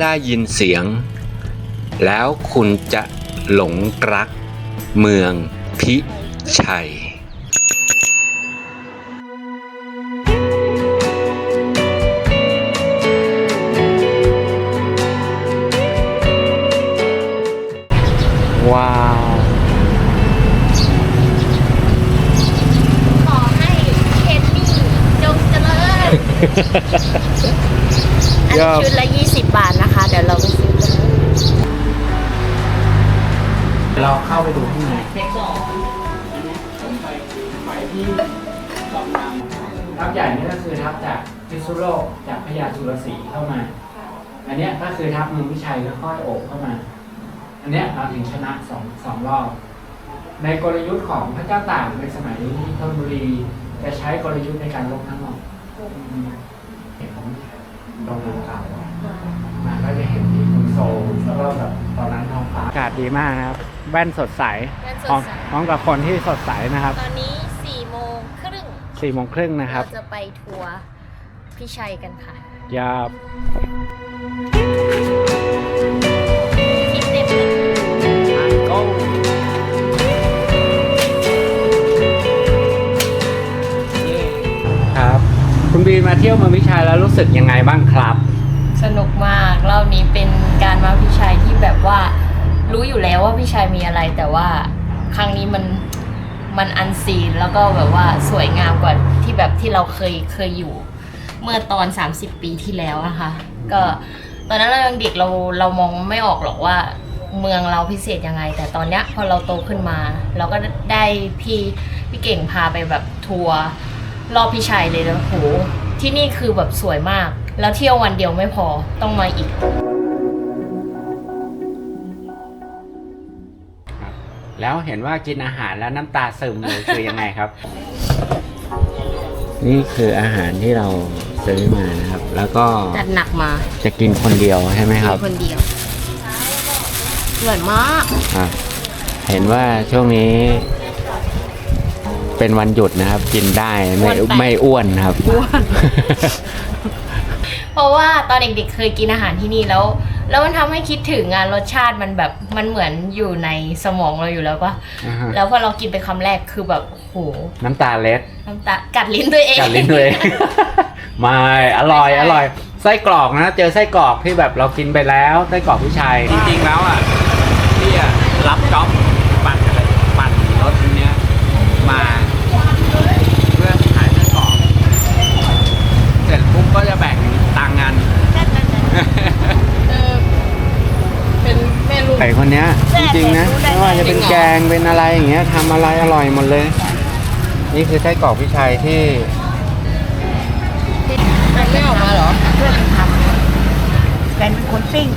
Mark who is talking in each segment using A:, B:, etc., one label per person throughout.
A: ได้ยินเสียง แล้วคุณจะหลงรักเมืองพิชัยว้าว
B: ขอให้เคนนี่จงเจริญ อันนี้ชุดละ20 บาทนะคะ เดี๋ยวเราไปซื้อกัน
C: เราเข้าไปดูข้างในทับใหญ่นี่ก็คือทับจากพิษณุโลกจากพญาสุรศรีเข้ามา อันเนี้ยก็คือทับเมืองวิชัยแล้วค่อยโอบเข้ามา อันเนี้ยเราถึงชนะสองสองรอบ ในกลยุทธ์ของพระเจ้าตากในสมัยธนบุรีจะใช้กลยุทธ์ในการลบทั้งหมดเห็นของตรงเก่ามาก็จะเห็นที่กรุง โซลแล้วก็แบบตอนนั้นท้องฟ้าอากาศดีมากนะครับแว่นสดใส
B: แว่นส
C: พร้อ
B: ด
C: ม
B: ใส
C: พร้อมกับคนที่สดใสนะครับ
B: ตอนนี้4โมงครึ่ง
C: สี่โมงครึ่งนะครับ
B: เราจะไปทัวร์พี่ชัยกันค่ะ
C: ยา
B: คลิปเต็มเลย
C: โก้ครับ คุณบีมาเที่ยวเมืองวิชัยแล้วรู้สึกยังไงบ้างครับ
B: สนุกมากรอบนี้เป็นการมาพี่ชัยที่แบบว่า รู้อยู่แล้วว่าพี่ชัยมีอะไร แต่ว่าครั้งนี้มันมันอันซีนแล้วก็แบบว่าสวยงามกว่าที่แบบที่เราเคยเคยอยู่ เมื่อตอน 30 ปีที่แล้วนะคะ ก็ตอนนั้นเรายังเด็กเราเรามองไม่ออกหรอกว่าเมืองเราพิเศษยังไง แต่ตอนเนี้ยพอเราโตขึ้นมา เราก็ได้พี่พี่เก่งพาไปแบบทัวร์รอบพิชัยเลยแล้วโหที่นี่คือแบบสวยมาก แล้วเที่ยววันเดียวไม่พอต้องมาอีก
C: แล้วเห็นว่ากินอาหารแล้วน้ำตาซึมเลยคือยังไงครับ นี่คืออาหารที่เราซื้อมานะครับ แล้วก็
B: จัดหนักมา
C: จะกินคนเดียวใช่ไหมครับ
B: คนเดียวสวยมาก
C: ครับเห็นว่าช่วงนี้ เป็นวันหยุดนะครับ กินได้ไม่
B: วันแปด
C: ไม่อ้วนครับ
B: เพราะว่าตอนเด็กๆเคยกินอาหารที่นี่แล้ว แล้วมันทำให้คิดถึงอะรสชาติมันแบบมันเหมือนอยู่ในสมองเราอยู่แล้วปะ
C: อ่าฮะ
B: แล้วพอเรากินไปคำแรกคือแบบโห
C: น้ำตาเล็ด
B: น้ำตากัดลิ้นตัวเอง
C: กัดลิ้นตัวเอง ไม่อร่อย
B: ไม่ใช่
C: อร่อย ไส้กรอกนะ เจอไส้กรอกที่แบบเรากินไปแล้วไส้กรอกพี่ชัยจริงๆแล้วอะพี่อะรับจ็อบปั่นอะไรปั่นรถคันเนี้ยมาเพื่อขายไส้กรอกเสร็จปุ๊บก็จะแบ่งตังค์กัน
B: เออเป็นแม่ลูก
C: ไก่คนเนี้ย
B: แซ่
C: จ
B: บ
C: ริงๆนะ
B: แต่
C: ไม่ว่าจะเป็น
B: จริงเหรอ
C: แกงเป็นอะไรอย่างเงี้ยทำอะไรอร่อยหมดเลย นี่คือไส้กรอกพี่ชัยที่
B: ไม่ออกมาเหรอ
D: เพื่อนทำแฟนเป็นคนปิ้ง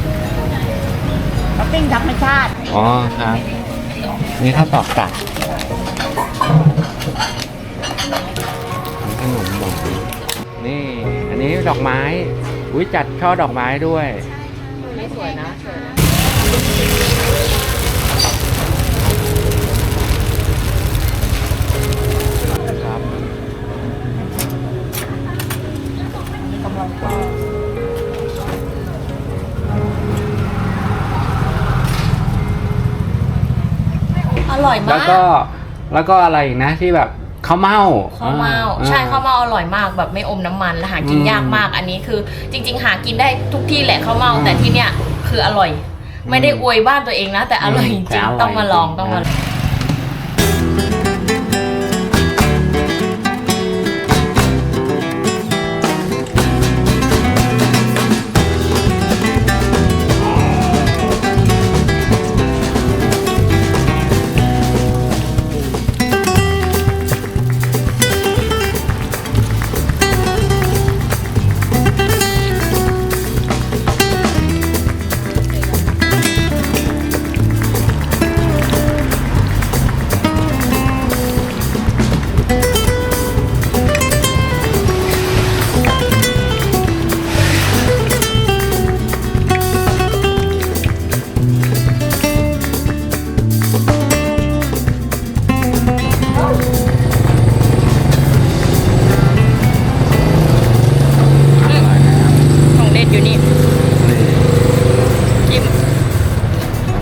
D: เขาปิ้งธรรมชาติ
C: อ๋อครับนี่ข้าวตอกตัดขนมหวานนี่ อันนี้ดอกไม้ อุ้ยจัดช่อดอกไม้ด้วย
B: ไม่สวยนะสวยนะ
C: ครับ
B: อร่อยมาก
C: แล้วก็แล้วก็อะไรอีกนะที่แบบข้าวเม่า
B: ข้าวเม่า
C: อ่
B: ใช่ข้าวเม่าอร่อยมากแบบไม่อมน้ำมันและหากิน
C: อืม
B: ยากมากอันนี้คือ จริง ๆ หากินได้ทุกที่แหละข้าวเม่า
C: อืม
B: แต่ที่เนี้ยคืออร่อย ไม่ได้อวยบ้านตัวเองนะ แต่อร่อย
C: อื
B: จ
C: มแต่
B: ริง
C: อร่อย
B: ๆต้องมาลอง
C: จริง
B: ต้องมาลอง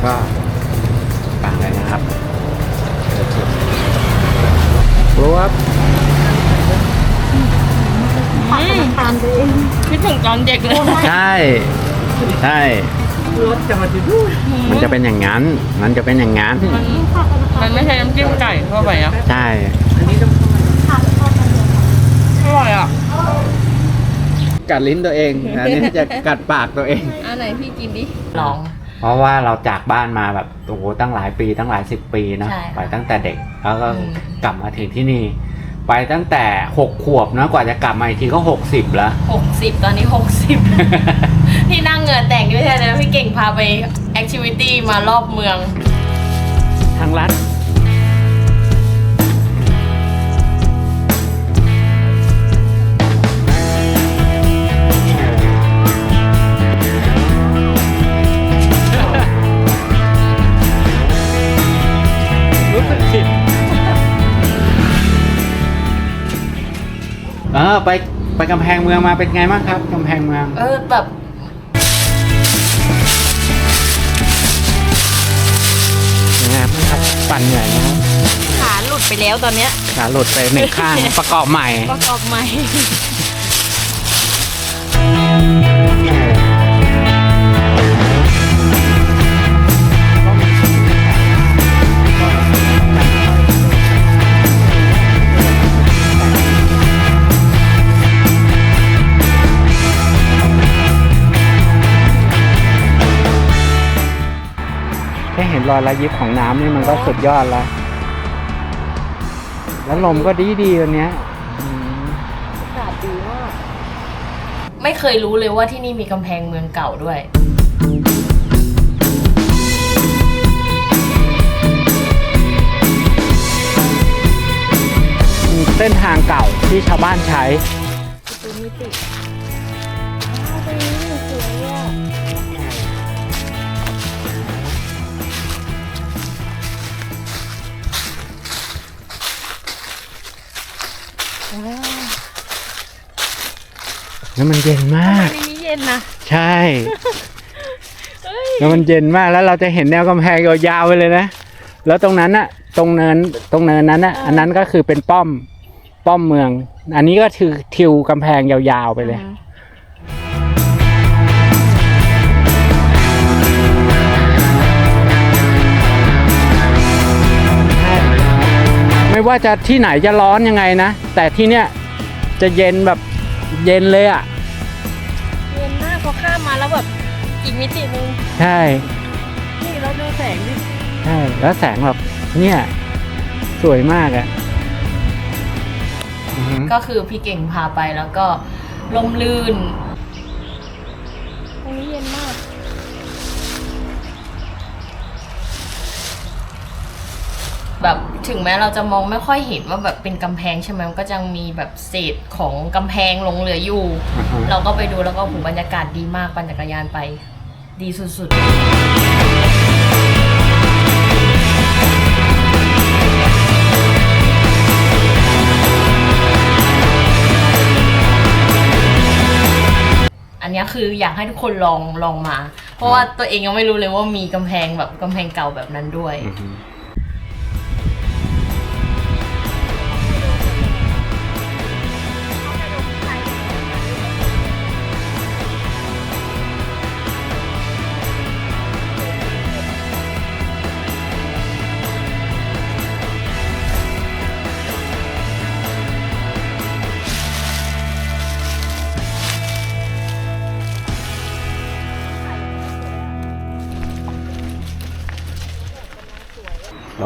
B: ก็ฝังเลยนะ
C: ครับรู้ว่า
B: ทา
D: นเอง
B: คิดถึงตอนเด็กเลย
C: ใช่ ใช่
E: รสจะมาดูดู
C: มันจะเป็นอย่างนั้น มันจะเป็นอย่างนั้น
B: มันไม่ใช่น้ำจิ้มไก่ทั่าไปอะ
C: ใช่
E: อันนี้
B: อร่อยอะ
C: กัดลิ้นตัวเอง อันนี้จะกัดปากตัวเอง
B: อันไหนพี่กินดิลอง
C: เพราะว่าเราจากบ้านมาแบบโอ้โหตั้งหลายปีตั้งหลายสิบปีนะ
B: ใช่ค่ะ
C: ไปตั้งแต่เด็กแล้วก็
B: อืม
C: กลับมาถึงที่นี่ ไปตั้งแต่หกขวบนะกว่าจะกลับมาอีกทีก็หกสิบแล้ว
B: หกสิบตอนนี้หกสิบ ที่นั่งเหงื่อแตกด้วยใช่ไหมพี่เก่งพาไปแอคทิวิตี้มารอบเมือง
C: ทางรัฐ ไปไปกำแพงเมืองมาเป็นไงบ้างครับกำแพงเมือง
B: เออแบบ
C: ยังไงบ้างครับปั่นเหนื่อยนะครับ
B: ขาหลุดไปแล้วตอนเนี้ย
C: ขาหลุดไปหนึ่งข้าง ประกอบใหม่
B: ประกอบใหม่
C: รอยระยิบของน้ำนี่มันก็สุดยอดแล้ว แล้วลมก็ดีดีๆวันเนี้ยอืม
B: อากาศดีมาก ไม่เคยรู้เลยว่าที่นี่มีกำแพงเมืองเก่าด้วย
C: เส้นทางเก่าที่ชาวบ้านใช้ แล้วมันเย็นมาก
B: ในนี้เย็นนะ
C: ใช่
B: เฮ้ย
C: แล้วมันเย็นมากแล้วเราจะเห็นแนวกำแพงยาวๆไปเลยนะ แล้วตรงนั้นอะตรงเนินตรงเนินนั้นอะอันนั้นก็คือเป็นป้อมป้อมเมือง อันนี้ก็คือทิวกำแพงยาวๆไปเลย ไม่ว่าจะที่ไหนจะร้อนยังไงนะ แต่ที่เนี้ยจะเย็นแบบ เย็นเลยอะ
B: เย็นมากพอข้ามมาแล้วแบบอีกมิติหนึง
C: ใช่
B: นี่เราดูแสงดิ
C: ใช่ แล้วแสงแบบเนี่ย สวยมากอะอือหือ
B: ก็คือพี่เก่งพาไปแล้วก็ลมลื่น ตรงนี้เย็นมากแบบ ถึงแม้เราจะมองไม่ค่อยเห็นว่าแบบเป็นกำแพงใช่ไหมมันก็จะมีแบบเศษของกำแพงหลงเหลืออยู่
C: อ่าฮะ
B: เราก็ไปดูแล้วก็หูบรรยากาศดีมากปั่นจักรยานไป ดีสุดๆ อันเนี้ยคืออยากให้ทุกคนลองลองมา เพราะว่าตัวเองยังไม่รู้เลยว่ามีกำแพงแบบกำแพงเก่าแบบนั้นด้วย
C: อือหื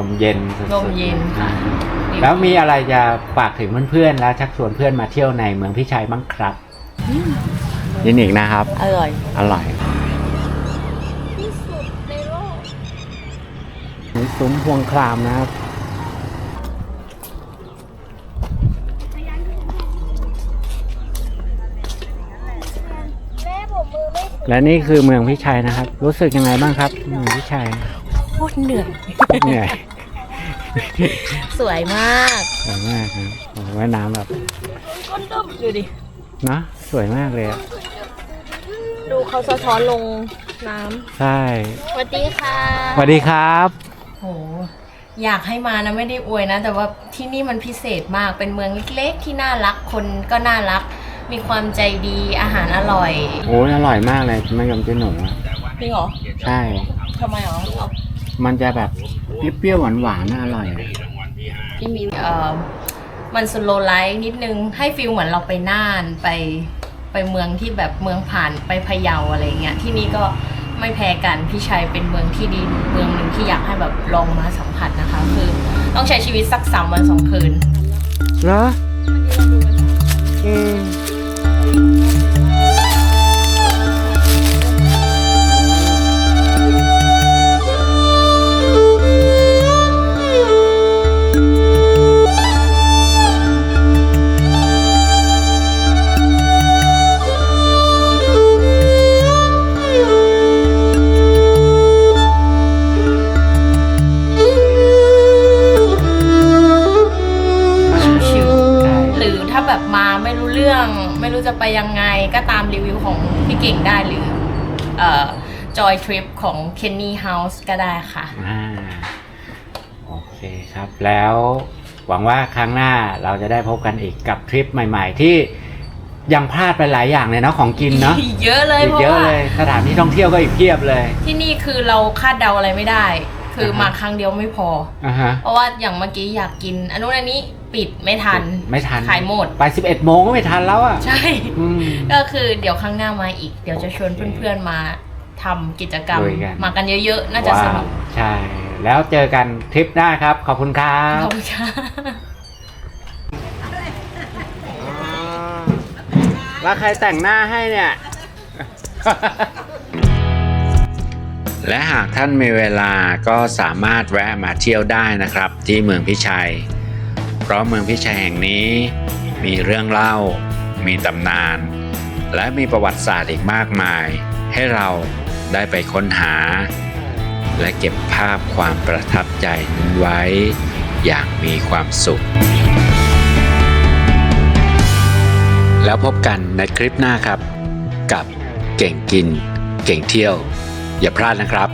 C: มเย็นสุดๆ
B: ลมเย็นค่ะ
C: แล้วมีอะไรจะฝากถึงเพื่อนๆแล้วชักชวนเพื่อนมาเที่ยวในเมืองพิชัยบ้างครับยินอีกนะครับ
B: อร่อย
C: อร่อย
B: ที่สุดในโลก
C: นี่ซุ้มพวงครามนะครับและนี่คือเมืองพิชัยนะครับ รู้สึกยังไงบ้างครับ เมืองพิชัย
B: โคตรเหนื่อย
C: เหนื่อย
B: สวยมาก
C: สวยมากครับโอ้โหว่ายน้ำแบบ
B: ก้นดมดูดิ
C: เนาะสวยมากเลยอะ
B: ดูเขาสะท้อนลงน้
C: ใช่ำ
B: สวัสดีค่ะ
C: สวัสดีครับ
B: โหอยากให้มานะไม่ได้อวยนะ แต่ว่าที่นี่มันพิเศษมากเป็นเมืองเล็กๆที่น่ารักคนก็น่ารัก มีความใจดีอาหารอร่อย
C: โอ้ยอร่อยมากเลยมะยมเจ๊หนูอะ
B: จริงเหรอ
C: ใช่
B: ทำไมเหรอเอา
C: มันจะแบบเปรี้ยวๆหวานๆน่าอร่อยอะ
B: ที่มีเอ่อมันสโลไลท์นิดนึงให้ฟิลเหมือนเราไปน่านไปไปเมืองที่แบบเมืองผ่านไปพะเยาอะไรเงี้ยที่นี่ก็ไม่แพ้กันพี่ชัยเป็นเมืองที่ดีเมืองหนึ่งที่อยากให้แบบลองมาสัมผัสนะคะ คือต้องใช้ชีวิตสักสามวันสองคืน
C: เหรออื
B: ไม่รู้จะไปยังไงก็ตามรีวิวของพี่เก่งได้หรือเอ่อ Joy Trip ของ Kenny House ก็ได้ค่ะ
C: อ่าโอเคครับ แล้วหวังว่าครั้งหน้าเราจะได้พบกันอีกกับทริปใหม่ๆ ที่ยังพลาดไปหลายอย่างเลยเนาะของกินเนาะ
B: เยอะเลย
C: อี
B: เพ
C: ก
B: ราะ
C: เยอะ
B: ว่า
C: เลยสถานที่ท่องเที่ยวก็อีกเพียบเลย
B: ที่นี่คือเราคาดเดาอะไรไม่ได้ คือมาครั้งเดียวไม่พอ
C: อ่าฮะ
B: เพราะว่าอย่างเมื่อกี้อยากกินอันนู้นอันนี้ ปิดไม่ทัน
C: ไม่ทัน
B: ขายหมด
C: ไป 11 โมงก็ไม่ทันแล้วอะ
B: ใช่
C: อืม
B: ก็คือเดี๋ยวครั้งหน้ามาอีก เดี๋ยวจะชวนเพื่อนๆมาทำกิจกรรม
C: ลุยกัน
B: มากันเยอะๆ น่าจะสนุก
C: ว้าวใช่ แล้วเจอกันทริปหน้าครับ ขอบคุณครับ
B: ขอบคุณค่ะ
C: แล้วใครแต่งหน้าให้เนี่ย และหากท่านมีเวลาก็สามารถแวะมาเที่ยวได้นะครับ ที่เมืองพิชัย เพราะเมืองพิชัยแห่งนี้ มีเรื่องเล่า มีตำนาน และมีประวัติศาสตร์อีกมากมาย ให้เราได้ไปค้นหา และเก็บภาพความประทับใจนั้นไว้ อย่างมีความสุข แล้วพบกันในคลิปหน้าครับ กับเก่งกิน เก่งเที่ยว อย่าพลาดนะครับ